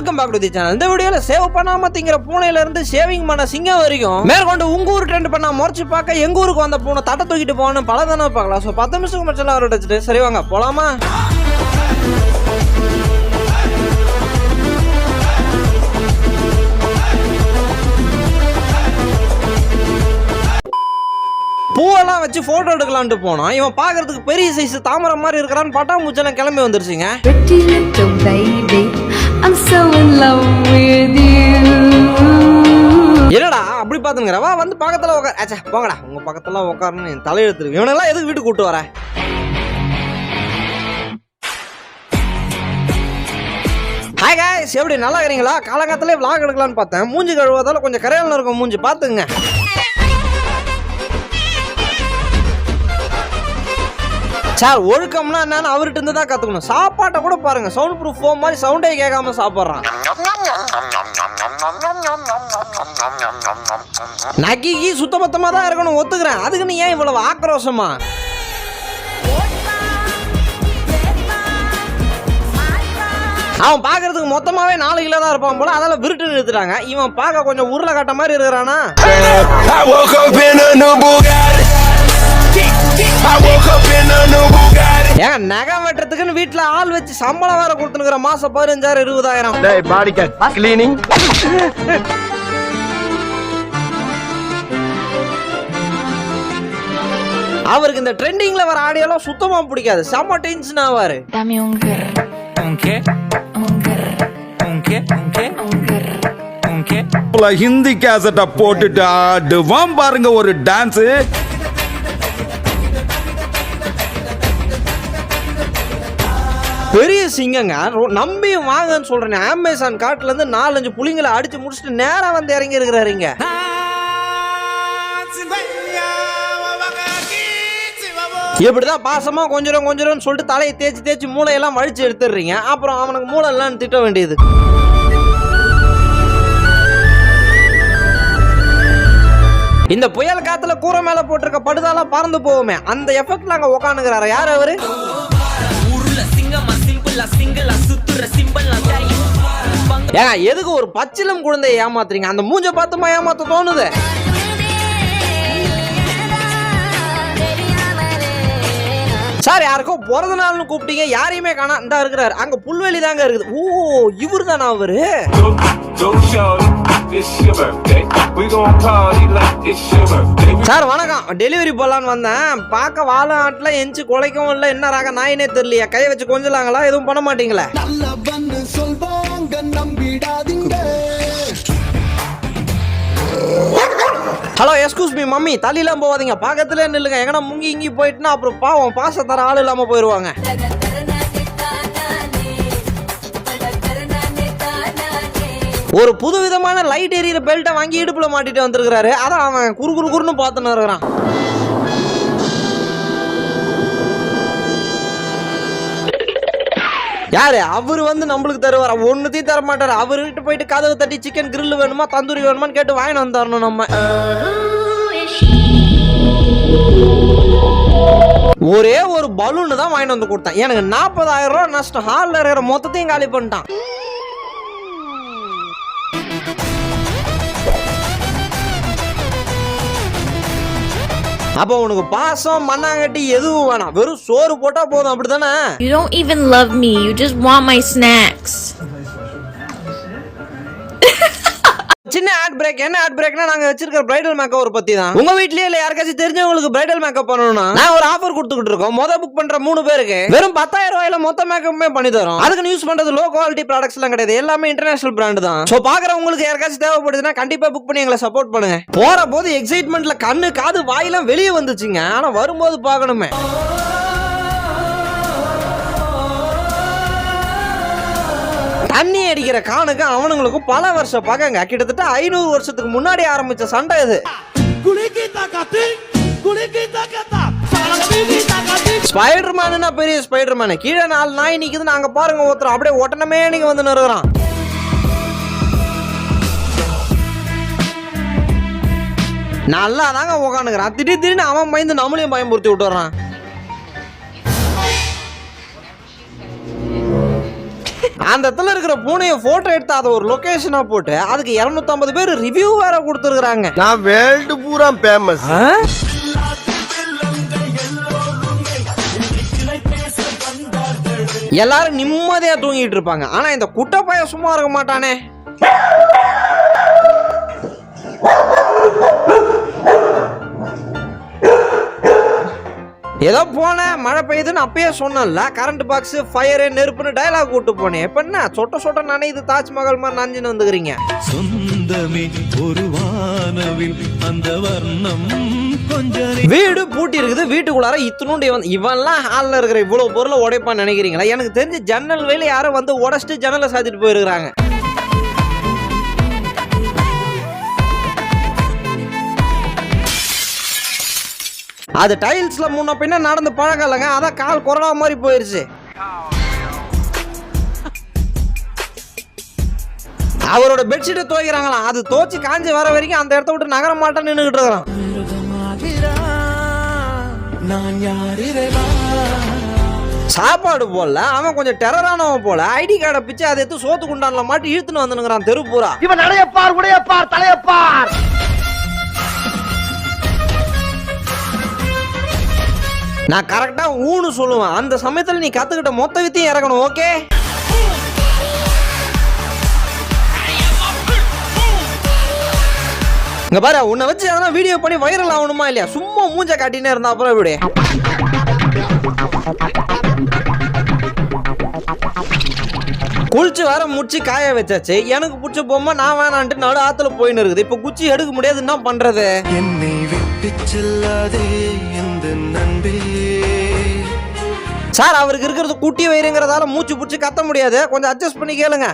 Welcome back to the channel இந்த வீடியோல save பண்ணாம திங்கிற பூனையில இருந்து சேவிங் பண்ண சிங்கம் வரைக்கும் மேற்கொண்டு உங்க ஊர் ட்ரெண்ட் பண்ண முறைச்சு பார்க்க எங்க ஊருக்கு வந்த பூனை தட்டை தூக்கிட்டு போகணும் பல தானே பார்க்கலாம். ஸோ பத்து நிமிஷத்துக்கு மட்டும் அவரோட வச்சுட்டு சரி வாங்க போலாமா? பூவெல்லாம் வச்சு போட்டோ எடுக்கலான்ட்டு போனோம் இவன் பார்க்கறதுக்கு பெரிய சைஸ் தாமரை மாதிரி இருக்கிறான்னு பட்டாம்பூச்செல்லாம் கிளம்பி வந்துருச்சுங்க. So in love with you. என்னடா அப்படி பாத்துங்கிற வா வந்து பக்கத்துல உட்கார் ஆச்சா போங்கடா. உங்க பக்கத்துல உட்காருன்னு என் தலையெழுத்துரு இவனெல்லாம் எதுக்கு வீட்டுக்கு கூட்டு வர? ஹாய் guys எப்படி நல்லா இருக்கிறீங்களா? காலங்காலத்திலே vlog எடுக்கலாம்னு பார்த்தேன். மூஞ்சி கழுவாதால கொஞ்சம் கரையாளம் இருக்கும் மூஞ்சி. பார்த்துங்க சார் ஒழுக்கம்னா என்னன்னு அவர்கிட்ட இருந்து தான் கத்துக்கணும். சாப்பாட்டை கூட பாருங்க சவுண்ட் ப்ரூஃப் ஃபோன் மாதிரி சவுண்டே கேட்காம சாப்பிட்றான். நக்கிக்கு சுத்தபத்தமாக தான் இருக்கணும் ஒத்துக்கிறேன். அதுக்கு நீ ஏன் இவ்வளவு ஆக்ரோஷமா? அவன் பார்க்கறதுக்கு மொத்தமாவே நாலு கிலோ தான் இருப்பான் போல அதெல்லாம் விருட்டு நிறுத்துறாங்க இவன் பார்க்க கொஞ்சம் உருளை கட்ட மாதிரி இருக்கிறானா? I woke up in a new Bugatti. ஏன் நகம் வெட்டுறதுக்குன்னு வீட்டுல ஆள் வச்சு சம்பளம் வேற கொடுத்துனுக்குற மாசம் பதினஞ்சாயிரம் இருபதாயிரம். Hey, body cat cleaning. அவருக்கு இந்த ட்ரெண்டிங்ல வர ஆடியோலாம் சுத்தமா பிடிக்காது. செம்ம டென்ஷன் ஆவாரு ஹிந்தி கேசட்டை போட்டுட்டு ஆடுவான் பாருங்க ஒரு டான்ஸ் பெரிய சிங்கங்க. ரொ- நம்பி வாங்கன்னு சொல்றேன். அமேசான் காட்டுல இருந்து நாலஞ்சு புலிங்களை அடிச்சு முடிச்சுட்டு நேரா வந்து இறங்கி இருக்கிறாருங்க இப்படிதான் பாசமா கொஞ்சம் கொஞ்சம் சொல்லிட்டு தலையை தேய்ச்சி தேய்ச்சி மூளையெல்லாம் வழிச்சு எடுத்துடுறீங்க. அப்புறம் அவனுக்கு மூளை எல்லாம் திட்ட வேண்டியது. இந்த புயல் காத்துல கூரை மேல போட்டிருக்க படுதாலாம் பறந்து போகுமே. அந்த எஃபெக்ட்ல அங்க உக்காந்துக்கிறாரு? யார் அவரு? சிம்பிளா சிங்கிளா சுத்துற சிம்பிளா ஏங்க எதுக்கு ஒரு பச்சிலம் குழந்தைய ஏமாத்துறீங்க? அந்த மூஞ்ச பார்த்துமா ஏமாத்த தோணுது? சார் யாருக்கோ பிறந்த நாள்னு கூப்பிட்டீங்க. யாரையுமே காணா இந்த இருக்கிறாரு. அங்க புல்வெளி தாங்க இருக்குது. ஓ இவரு தானா அவரு சார் வணக்கம். டெலிவரி போலான்னு வந்தேன். பார்க்க வாழ ஆட்டில் எஞ்சி குலைக்கவும் இல்லை. என்ன ராக நாயினே தெரியலையா. கை வச்சு கொஞ்சலாங்களா? எதுவும் பண்ண மாட்டீங்களே? Hello excuse me mummy. தள்ளிலாம் போகாதீங்க. பக்கத்துலேயே நில்லுங்க. எங்கன்னா முங்கி இங்கி போயிட்டுனா அப்புறம் பாவம். பாச தர ஆள் இல்லாமல் போயிடுவாங்க ஒரு புது விதமான லைட் எரியிற பெல்ட்டை வாங்கி இடுப்புல மாட்டிட்டு வந்திருக்கிறாரு. அதான் அவன் குறு குறு குறுன்னு பார்த்துன்னு இருக்கிறான். யாரு? அவரு வந்து நம்மளுக்கு தருவார்? ஒண்ணுத்தையும் தர மாட்டாரு அவர்கிட்ட போயிட்டு கதவு தட்டி சிக்கன் கிரில் வேணுமா தந்தூரி வேணுமான்னு கேட்டு வாங்கிட்டு வந்து தரணும் நம்ம. ஒரே ஒரு பலூன் தான் வாங்கிட்டு வந்து கொடுத்தேன். எனக்கு நாற்பதாயிரம் ரூபாய் நஷ்டம். ஹாலில் இருக்கிற மொத்தத்தையும் காலி பண்ணிட்டான். அப்போ உனக்கு பாசம் மண்ணாங்கட்டி எதுவும் வேணாம் வெறும் சோறு போட்டா போதும் அப்படிதானே You don't even love me. You just want my snacks. சின்ன ஆட் பிரேக் என்ன ஆட் பிரேக்னா நாங்க வச்சிருக்கிற பிரைடல் மேக்கப் பத்தி தான். உங்க வீட்லயே இல்ல யாருக்காச்சும் தெரிஞ்சவங்களுக்கு பிரைடல் மேக்கப் பண்ணணும்னா நான் ஒரு ஆஃபர் கொடுத்துக்கிட்டு இருக்கோம். மொத புக் பண்ற மூணு பேருக்கு வெறும் பத்தாயிரம் ரூபாயில மொத்த மேக்கப்புமே பண்ணி தரோம். அதுக்கு யூஸ் பண்றது லோ குவாலிட்டி ப்ராடக்ட்ஸ் எல்லாம் கிடையாது. எல்லாமே இன்டர்நேஷனல் பிராண்ட் தான். சோ பாக்குறவங்களுக்கு யாருக்காச்சும் தேவைப்படுதுன்னா கண்டிப்பா புக் பண்ணி எங்களை சப்போர்ட் பண்ணுங்க. போற போது எக்ஸைட்மெண்ட்ல கண்ணு காது வாயெல்லாம் வெளியே வந்துச்சுங்க. ஆனா வரும்போது பார்க்கணுமே. தண்ணி அடிக்கிற காணுக்கு அவனுங்களுக்கும் பல வருஷம் பகங்க. கிட்டத்தட்ட ஐநூறு வருஷத்துக்கு முன்னாடி ஆரம்பிச்ச சண்டை இது ஸ்பைடர் மேனா பெரிய ஸ்பைடர் மேனு கீழே நாலு நாய் நிக்குது நாங்க பாருங்க ஒருத்தர் அப்படியே ஒட்டனமே நீங்க வந்து நிறுகிறான் நல்லா தாங்க உக்காந்துக்கிறான். திடீர் திடீர்னு அவன் பயந்து நம்மளையும் பயமுறுத்தி விட்டுறான். அந்த இடத்துல இருக்கிற பூனையை போட்டோ எடுத்து அதை ஒரு லொகேஷனா போட்டு அதுக்கு 250 பேர் ரிவ்யூ வேற கொடுத்துருக்காங்க நான் வேர்ல்டு பூரா ஃபேமஸ் எல்லாரும் நிம்மதியா தூங்கிட்டு இருப்பாங்க. ஆனா இந்த குட்டை பையன் சும்மா இருக்க மாட்டானே. ஏதோ போனேன் மழை பெய்யுதுன்னு அப்பயே சொன்னேன்ல. கரண்ட் பாக்ஸ் ஃபயரு நெருப்புன்னு டயலாக் கூட்டு போனேன். இப்ப என்ன? சொட்ட சொட்ட நனையுது தாஜ்மஹால் மாதிரி நஞ்சுன்னு வந்துக்கிறீங்க. சொந்தமே ஒரு வானவில் அந்த வர்ணம் வீடு பூட்டி இருக்குது. வீட்டுக்குள்ளார இத்தனுண்டு இவன் இவன்லாம் ஹாலில் இருக்கிற இவ்வளவு பொருளை உடைப்பான்னு நினைக்கிறீங்களா? எனக்கு தெரிஞ்சு ஜன்னல் வேலை யாரும் வந்து உடச்சிட்டு ஜன்னலை சாத்திட்டு போயிருக்கிறாங்க. அது டைல்ஸ்ல முன்ன பின்ன நடந்து பழகலைங்க. அதான் கால் கொரோனா மாதிரி போயிருச்சு. அவரோட பெட்ஷீட்டை துவைக்கிறாங்களாம். அது துவைச்சு காஞ்சி வர வரைக்கும் அந்த இடத்த விட்டு நகர மாட்டேன்னு நின்றுகிட்டு இருக்கிறான். சாப்பாடு போடல. அவன் கொஞ்சம் டெரரானவன் போல. ஐடி கார்டை பிச்சு அதை எடுத்து சோத்து குண்டான்ல மாட்டி இழுத்துன்னு வந்துனுங்கிறான். தெரு பூரா. இவன் நடையப்பார் உடையப்பார் தலையப்பார். நான் கரெக்டாக ஊன்னு சொல்லுவேன். அந்த சமயத்தில் நீ கற்றுக்கிட்ட மொத்த வித்தையும் இறக்கணும் ஓகே இங்கே பாரு உன்னை வச்சு எதனா வீடியோ பண்ணி வைரல் ஆகணுமா இல்லையா? சும்மா மூஞ்ச காட்டினே இருந்தா அப்புறம் இப்படி குளிச்சு வர முடிச்சு காய வச்சாச்சு. எனக்கு பிடிச்ச பொம்மை நான் வேணான்ட்டு நடு ஆத்துல போயின்னு இருக்குது. இப்போ குச்சி எடுக்க முடியாது என்ன பண்றது? என்னை விட்டு செல்லாதே எந்த நன்றி சார் அவருக்கு இருக்கிறது குட்டி வயிறுங்கிறதால மூச்சு பிடிச்சி கத்த முடியாது. கொஞ்சம் அட்ஜஸ்ட் பண்ணி கேளுங்க.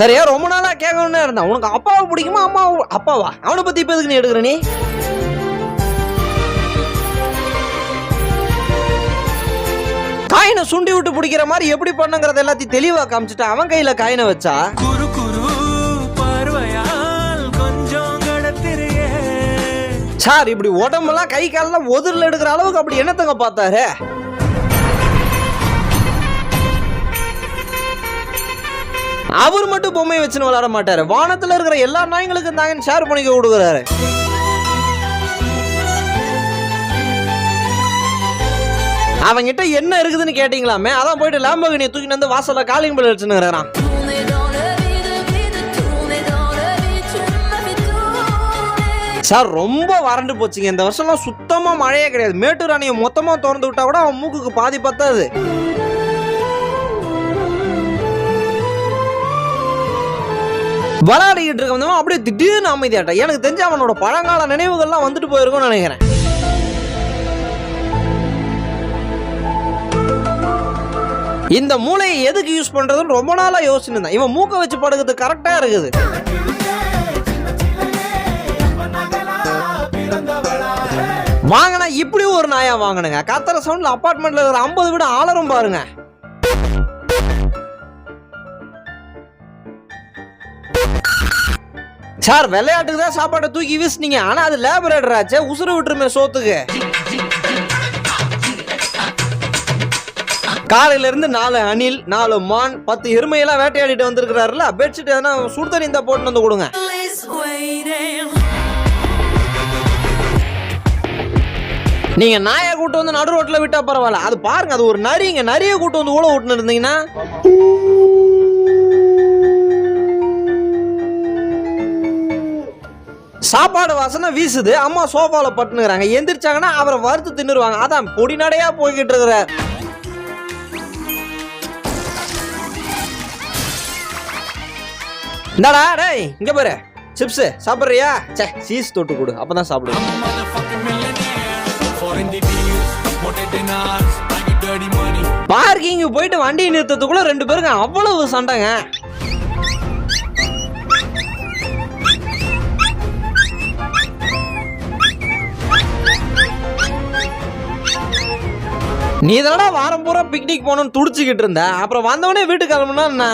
சரியா ரொம்ப நாளா கேட்கணும்னு இருந்தேன். உனக்கு அப்பாவை பிடிக்குமா அம்மாவை அப்பாவா? அவனை பத்தி இப்ப எதுக்கு நீ எடுக்கிற நீ? காயினை சுண்டி விட்டு பிடிக்கிற மாதிரி எப்படி பண்ணுங்கிறத எல்லாத்தையும் தெளிவா காமிச்சிட்டு அவன் கையில காயினை வச்சா? சார் இப்படி உடம்பெல்லாம் கை காலெல்லாம் ஒதுரில் எடுக்கிற அளவுக்கு அப்படி என்னத்தங்க பார்த்தாரு? அவர் மட்டும் பொம்மையை வச்சுன்னு விளாட மாட்டாரு. வானத்தில் இருக்கிற எல்லா நாய்களுக்கும் தாங்க ஷேர் பண்ணிக்க கொடுக்குறாரு. அவங்கிட்ட என்ன இருக்குதுன்னு கேட்டீங்களாமே அதான் போயிட்டு லாம்பகனியை தூக்கிட்டு வந்து வாசலில் காலிங் பெல் வச்சுன்னு சார் ரொம்ப வறண்டு போச்சுங்க. இந்த வருஷம்லாம் சுத்தமாக மழையே கிடையாது. மேட்டூர் அணையை மொத்தமாக திறந்து விட்டா கூட அவன் மூக்குக்கு பாதி பத்தாது. விளையாடிக்கிட்டு இருக்கவன் அப்படியே திடீர்னு அமைதியாட்டா. எனக்கு தெரிஞ்சு அவனோட பழங்கால நினைவுகள்லாம் வந்துட்டு போயிருக்கும்னு நினைக்கிறேன். இந்த மூளையை எதுக்கு யூஸ் பண்ணுறதுன்னு ரொம்ப நாளா யோசிச்சுருந்தேன் இவன் மூக்கை வச்சு படுக்கிறது கரெக்டாக இருக்குது. வாங்கினா இப்படி ஒரு நாயா வாங்கினுங்க கத்துற சவுண்ட்ல அபார்ட்மெண்ட்ல இருக்கிற ஐம்பது வீடு ஆளரும் பாருங்க. சார் விளையாட்டுக்கு தான் சாப்பாட்டை தூக்கி வீசுனீங்க. ஆனா அது லேபரேட்டர் ஆச்சு உசுறு விட்டுருமே சோத்துக்கு. காலையில இருந்து நாலு அணில் நாலு மான் பத்து எருமையெல்லாம் வேட்டையாடிட்டு வந்திருக்கிறாருல பெட்ஷீட் எதனா சுடு தண்ணி போட்டு வந்து கொடுங்க. நீங்க நாயை கூட்டு வந்து நடு ரோட்ல விட்டா பரவாயில்ல. அது பாருங்க அது ஒரு நரிங்க நரிய கூட்டு வந்து ஊழ விட்டுன்னு இருந்தீங்கன்னா சாப்பாடு வாசனை வீசுது. அம்மா சோஃபால பட்டுனுங்கிறாங்க எந்திரிச்சாங்கன்னா அவரை வறுத்து தின்னுருவாங்க. அதான் பொடி நடையா போய்கிட்டு இருக்கிற. இந்தாடா டேய் இங்க பாரு. சிப்ஸ் சாப்பிடுறியா? சே சீஸ் தொட்டு கொடு. அப்பதான் சாப்பிடுவோம் பார்க்கிங் போயிட்டு வண்டி நிறுத்தத்துக்குள்ள ரெண்டு பேருக்கு அவ்வளவு சண்டைங்க. நீ தானடா வாரம் பூரா பிக்னிக் போகணும்னு துடிச்சுக்கிட்டு இருந்த. அப்புறம் வந்தவனே வீட்டுக்கு கிளம்புனா என்ன?